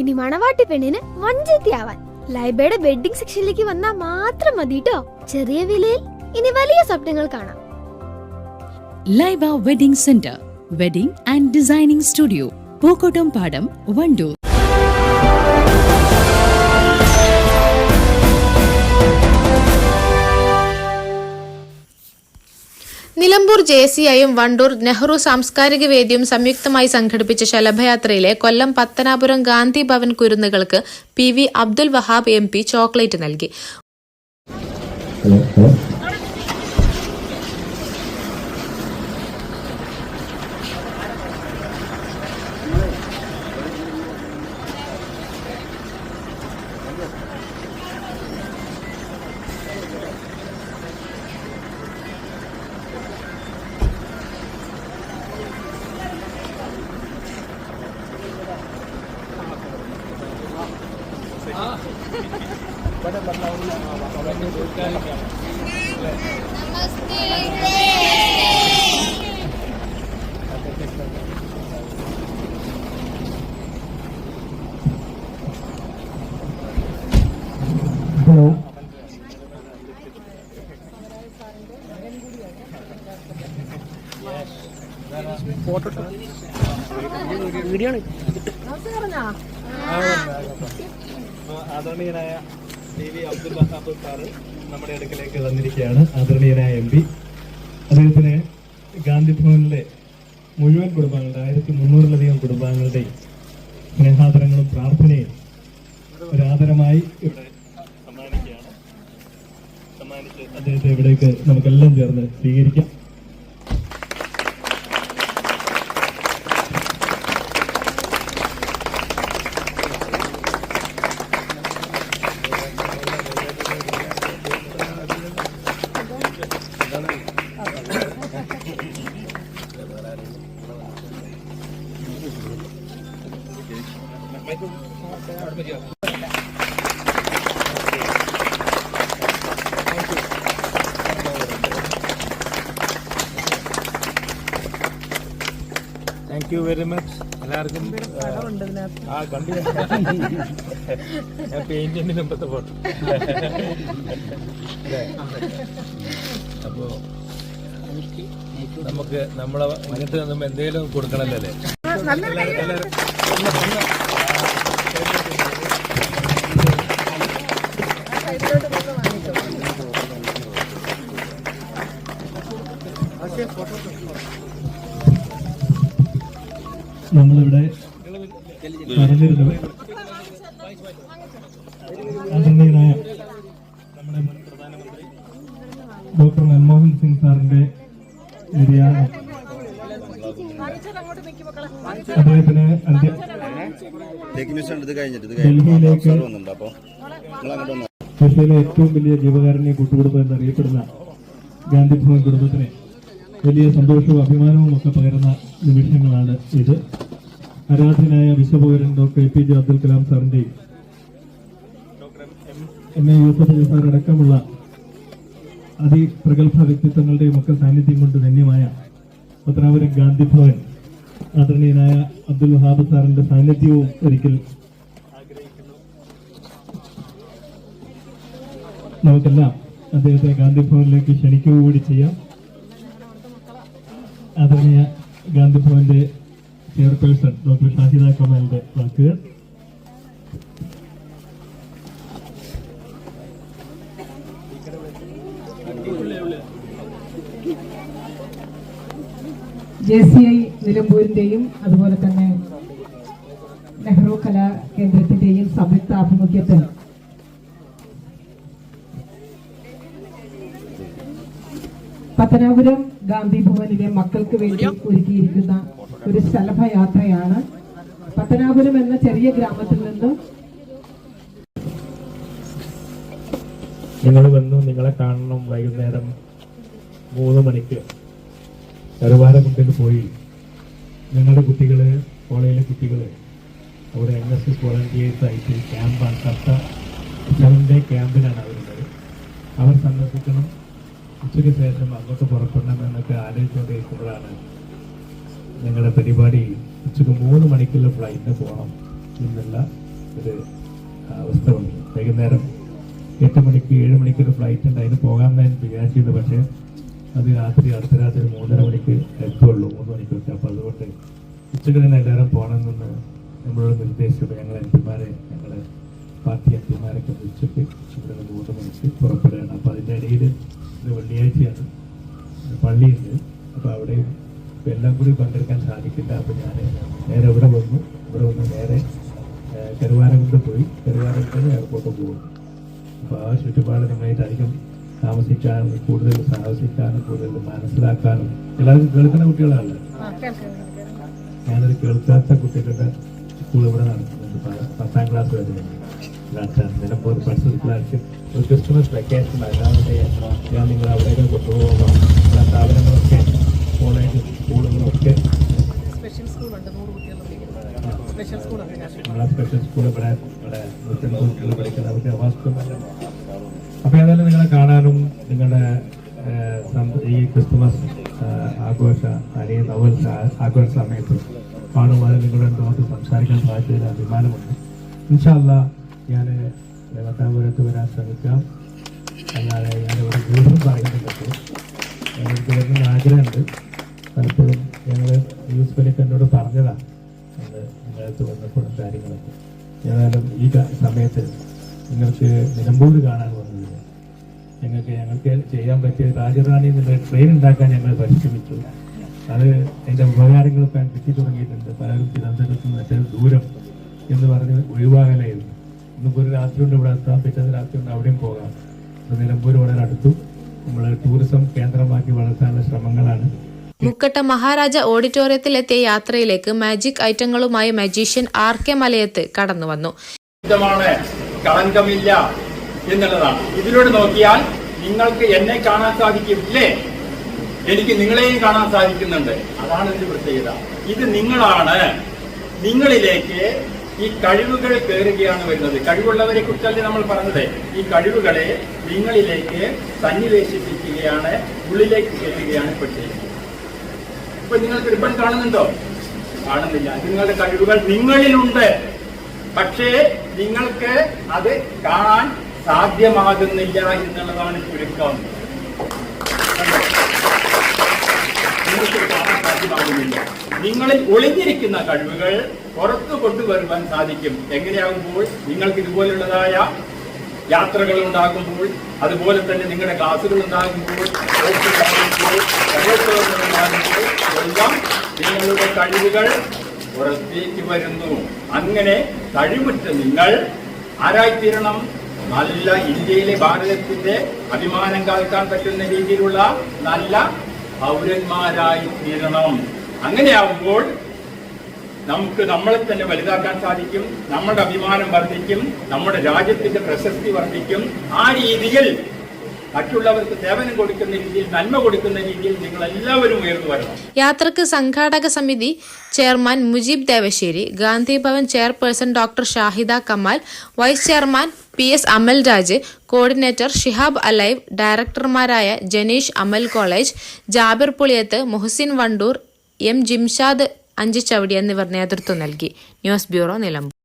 ഇനി മണവാട്ടി പെണ്ണിന് വഞ്ചത്തിയാവാൻ. ലൈബയുടെ വെഡിങ് സെക്ഷനിലേക്ക് വന്നാൽ മാത്രം മതി കേട്ടോ ചെറിയ വിലയിൽ ഇനി വലിയ സ്വപ്നങ്ങൾ കാണാം. Laiba wedding centre wedding and designing studio Pookkottumpadam Wandoor. J C ഐയും വണ്ടൂർ നെഹ്റു സാംസ്കാരിക വേദിയും സംയുക്തമായി സംഘടിപ്പിച്ച ശലഭയാത്രയിലെ Kollam Pathanapuram Gandhi Bhavan കുരുന്നുകൾക്ക് P V Abdul Wahab M P chocolate നൽകി. ആദരണീയനായ T V Abdul Wahab sir നമ്മുടെ അടുക്കലേക്ക് വന്നിരിക്കുകയാണ്. ആദരണീയനായ എം പി. അദ്ദേഹത്തിന് ഗാന്ധി ഭവനിലെ മുഴുവൻ കുടുംബാംഗങ്ങളുടെ ആയിരത്തി മുന്നൂറിലധികം കുടുംബാംഗങ്ങളുടെയും സ്നേഹാദരങ്ങളും പ്രാർത്ഥനയും ഒരാദരമായി ഇവിടെ സമ്മാനിക്കുകയാണ്. സമ്മാനിച്ച് അദ്ദേഹത്തെ ഇവിടേക്ക് നമുക്കെല്ലാം ചേർന്ന് സ്വീകരിക്കാം. താങ്ക് യു വെരി മച്ച് എല്ലാവർക്കും ആ കണ്ടു ഞാൻ. പെയിന്റിന്റെ മുമ്പത്തെ ഫോട്ടോ അപ്പോ നമുക്ക് നമ്മളെ മനസ്സിൽ നമ്മൾ എന്തെങ്കിലും കൊടുക്കണല്ലോ അല്ലേ? ഡോക്ടർ മൻമോഹൻ സിംഗ് സാറിന്റെ നിര്യാണം അദ്ദേഹത്തിന് ഡൽഹിയിലേക്ക് ഏഷ്യയിലെ ഏറ്റവും വലിയ ജീവകാരുണ്യ കൂട്ടുകുടുംബം എന്നറിയപ്പെടുന്ന ഗാന്ധി ഭവൻ കുടുംബത്തിന് വലിയ സന്തോഷവും അഭിമാനവും ഒക്കെ പകരുന്ന നിമിഷങ്ങളാണ് ഇത്. ആരാധനായ വിശ്വപൗരൻ doctor A P J Abdul Kalam സാറിന്റെയും M A Yusuf sir അടക്കമുള്ള അതിപ്രഗത്ഭ വ്യക്തിത്വങ്ങളുടെയും ഒക്കെ സാന്നിധ്യം കൊണ്ട് ധന്യമായ പത്തനാപുരം ഗാന്ധി ഭവൻ ആദരണീയനായ അബ്ദുൽ വഹാബ് സാറിന്റെ സാന്നിധ്യവും ഒരിക്കൽ നമുക്കെല്ലാം അദ്ദേഹത്തെ ഗാന്ധി ഭവനിലേക്ക് ക്ഷണിക്കുക കൂടി ചെയ്യാം. ആദരണീയ ഗാന്ധി ഭവന്റെ ചെയർപേഴ്സൺ ഡോക്ടർ ഷാഹിദ കമാലിന്റെ വാക്കുകൾ. ജെ സി ഐ നിലമ്പൂരിന്റെയും അതുപോലെ തന്നെ നെഹ്റു കലാ കേന്ദ്രത്തിന്റെയും സംയുക്ത ആഭിമുഖ്യത്തിൽ. പത്തനാപുരം ഗാന്ധി ഭവനിലെ മക്കൾക്ക് വേണ്ടി ഒരുക്കിയിരിക്കുന്ന ഒരു ശലഭയാത്രയാണ് പത്തനാപുരം എന്ന ചെറിയ ഗ്രാമത്തിൽ നിന്നും നിങ്ങൾ വന്നു നിങ്ങളെ കാണണം വൈകുന്നേരം മൂന്ന് മണിക്ക്. കരുവാരക്കുണ്ടിൽ പോയി ഞങ്ങളുടെ കുട്ടികളെ കോളേജിലെ കുട്ടികളെ അവിടെ എൻ എസ് എസ് വോളണ്ടിയേഴ്സ് ആയിട്ട് ക്യാമ്പാണ് കർത്ത സെവന്റെ ക്യാമ്പിലാണ് അവരുള്ളത്. അവർ സന്ദർശിക്കണം. ഉച്ചയ്ക്ക് ശേഷം അങ്ങോട്ട് പുറപ്പെടണം എന്നൊക്കെ ആലോചിച്ചുകൊണ്ടിരിക്കുമ്പോഴാണ് ഞങ്ങളുടെ പരിപാടി ഉച്ചയ്ക്ക് മൂന്ന് മണിക്കുള്ള ഫ്ലൈറ്റിന് പോകണം എന്നുള്ള ഒരു അവസ്ഥ വന്നു. വൈകുന്നേരം എട്ട് മണിക്ക് ഏഴ് മണിക്കൊരു ഫ്ലൈറ്റ് ഉണ്ട്. അതിന് പോകാമെന്ന് ഞാൻ വിചാരിച്ചിരുന്നു പക്ഷേ അത് രാത്രി അർദ്ധരാത്രി രാത്രി മൂന്നര മണിക്ക് എത്തുള്ളൂ മൂന്ന് മണിക്കൊക്കെ അപ്പോൾ അതുകൊണ്ട് ഉച്ചയ്ക്ക് തന്നെ എല്ലാവരും പോകണമെന്ന് നമ്മളോട് നിർദ്ദേശിച്ചപ്പോൾ ഞങ്ങൾ എം പിമാരെ ഞങ്ങളെ പാർട്ടി എം പിമാരൊക്കെ വിളിച്ചിട്ട് ഇവിടെ മൂന്ന് മണിക്ക് പുറപ്പെടുകയാണ്. അപ്പോൾ അതിന്റെ ഇടയിൽ ഒരു വെള്ളിയാഴ്ചയാണ്. പള്ളിയുണ്ട്. അപ്പോൾ ഇപ്പം എല്ലാം കൂടി പങ്കെടുക്കാൻ സാധിക്കില്ല. അപ്പോൾ ഞാൻ നേരെ ഇവിടെ വന്നു. ഇവിടെ വന്ന് നേരെ കരുവാരം കൊണ്ട് പോയി. കരുവാരകുണ്ട് എയർപോർട്ട് പോകും അപ്പോൾ ആ ചുറ്റുപാട് നന്നായിട്ട് അധികം താമസിക്കാനും കൂടുതൽ സാഹസിക്കാനും കൂടുതൽ മനസ്സിലാക്കാനും. എല്ലാവരും കേൾക്കുന്ന കുട്ടികളാണ് ഞാനൊരു കേൾക്കാത്ത കുട്ടികളുടെ സ്കൂൾ ഇവിടെ നടത്തുന്നുണ്ട് പത്താം ക്ലാസ് വരെ. നിലമ്പൂർ പരിസരത്തിലാക്കി ഒരു ക്രിസ്മസ് വെക്കേഷൻ അല്ലാതെ ഞാൻ നിങ്ങൾ അവിടെയൊക്കെ കൊണ്ടുപോകണം എല്ലാ സ്ഥാപനങ്ങളൊക്കെ കോളേജ് സ്കൂളുകളൊക്കെ. നമ്മളെ സ്പെഷ്യൽ സ്കൂൾ ഇവിടെ ഇവിടെ കുട്ടികൾ പഠിക്കുന്ന അവർക്ക് അപ്പൊ ഏതായാലും നിങ്ങളെ കാണാനും നിങ്ങളുടെ ഈ ക്രിസ്തുമസ് ആഘോഷ അല്ലെങ്കിൽ നവോത്സ ആഘോഷ സമയത്ത് കാണുമ്പോൾ നിങ്ങളുടെ നമുക്ക് സംസാരിക്കാൻ സാധിച്ചതിൽ അഭിമാനമുണ്ട്. ഇൻഷാല്ല ഞാൻ വട്ടാപുരത്ത് വരാൻ ശ്രമിക്കാം. അല്ലാതെ ഞാനിവിടെ വീണ്ടും പറയുന്നുണ്ട്. എനിക്ക് വരുന്ന ആഗ്രഹമുണ്ട്. പലപ്പോഴും ഞങ്ങൾ യൂസ്ഫലിക്ക് എന്നോട് പറഞ്ഞതാണ് നിങ്ങൾക്ക് വന്നപ്പോഴും കാര്യങ്ങളൊക്കെ. ഏതായാലും ഈ സമയത്ത് നിങ്ങൾക്ക് നിലമ്പൂർ കാണാൻ വന്നത് ഞങ്ങൾക്ക് ഞങ്ങൾക്ക് ചെയ്യാൻ പറ്റിയ രാജധാനി എന്നുള്ള ട്രെയിൻ ഉണ്ടാക്കാൻ ഞങ്ങൾ പരിശ്രമിച്ചു. അത് അതിന്റെ ഉപകാരങ്ങളൊക്കെ കിട്ടി തുടങ്ങിയിട്ടുണ്ട്. പലരും തിരുവനന്തപുരത്ത് നിന്ന് മറ്റേ ദൂരം എന്ന് പറഞ്ഞ് ഒഴിവാകലായിരുന്നു. ഇന്നിപ്പോൾ ഒരു രാത്രി കൊണ്ട് ഇവിടെ എത്താം പിറ്റേന്ന് രാത്രി കൊണ്ട് അവിടെയും പോകാം. അപ്പോൾ നിലമ്പൂർ വളരെ അടുത്തു. നമ്മൾ ടൂറിസം കേന്ദ്രമാക്കി വളർത്താനുള്ള ശ്രമങ്ങളാണ്. മുക്കട്ട മഹാരാജ ഓഡിറ്റോറിയത്തിലെത്തിയ യാത്രയിലേക്ക് മാജിക് ഐറ്റങ്ങളുമായി മജീഷ്യൻ ആർ കെ മലയത്ത് കടന്നു വന്നു കളങ്കമില്ല എന്നുള്ളതാണ്. ഇതിലൂടെ നോക്കിയാൽ നിങ്ങൾക്ക് എന്നെ കാണാൻ സാധിക്കും എനിക്ക് നിങ്ങളെയും കാണാൻ സാധിക്കുന്നുണ്ട്. അതാണ് ഇതിന്റെ പ്രത്യേകത. ഇത് നിങ്ങളാണ്. നിങ്ങളിലേക്ക് ഈ കഴിവുകൾ കയറുകയാണ് വരുന്നത്. കഴിവുള്ളവരെ കുറിച്ചല്ലേ നമ്മൾ പറഞ്ഞത്? ഈ കഴിവുകളെ നിങ്ങളിലേക്ക് സന്നിവേശിപ്പിക്കുകയാണ് ഉള്ളിലേക്ക് കയറുകയാണ് ഇപ്പോൾ ഇപ്പൊ നിങ്ങൾക്ക് റിബൺ കാണുന്നുണ്ടോ? കാണുന്നില്ല. നിങ്ങളുടെ കഴിവുകൾ നിങ്ങളിലുണ്ട്. പക്ഷേ നിങ്ങൾക്ക് അത് കാണാൻ സാധ്യമാകുന്നില്ല എന്നുള്ളതാണ് ചുരുക്കം. സാധ്യമാകുന്നില്ല. നിങ്ങളിൽ ഒളിഞ്ഞിരിക്കുന്ന കഴിവുകൾ പുറത്തു കൊണ്ടുവരുവാൻ സാധിക്കും. എങ്ങനെയാകുമ്പോൾ? നിങ്ങൾക്ക് ഇതുപോലുള്ളതായ യാത്രകൾ ഉണ്ടാകുമ്പോൾ അതുപോലെ തന്നെ നിങ്ങളുടെ ക്ലാസ്സുകൾ ഉണ്ടാകുമ്പോൾ എല്ലാം നിങ്ങളുടെ കഴിവുകൾ പുറത്തേക്ക് വരുന്നു. അങ്ങനെ കഴിവുറ്റ നിങ്ങൾ ആരായിത്തീരണം. നല്ല ഇന്ത്യയിലെ ഭാരതത്തിന്റെ അഭിമാനം കാൽക്കാൻ പറ്റുന്ന രീതിയിലുള്ള നല്ല പൗരന്മാരായി തീരണം അങ്ങനെയാവുമ്പോൾ നമുക്ക് നമ്മളെ തന്നെ വലുതാക്കാൻ സാധിക്കും. നമ്മുടെ അഭിമാനം വർദ്ധിക്കും. നമ്മുടെ രാജ്യത്തിന്റെ പ്രശസ്തി വർദ്ധിക്കും. ആ രീതിയിൽ മറ്റുള്ളവർക്ക് സേവനം കൊടുക്കുന്ന രീതിയിൽ നന്മ കൊടുക്കുന്ന രീതിയിൽ നിങ്ങൾ എല്ലാവരും ഉയർന്നു വരണം. യാത്രയ്ക്ക് സംഘാടക സമിതി chairman Mujeeb Devassery Gandhi Bhavan chairperson doctor Shahida Kamal vice chairman P S Amal Raj coordinator Shihab alive ഡയറക്ടർമാരായ Janeesh Amal college Jabir Puliyath Muhsin Wandoor M Jimshad Anchachavadi എന്നിവർ നേതൃത്വം നൽകി. News bureau Nilambur.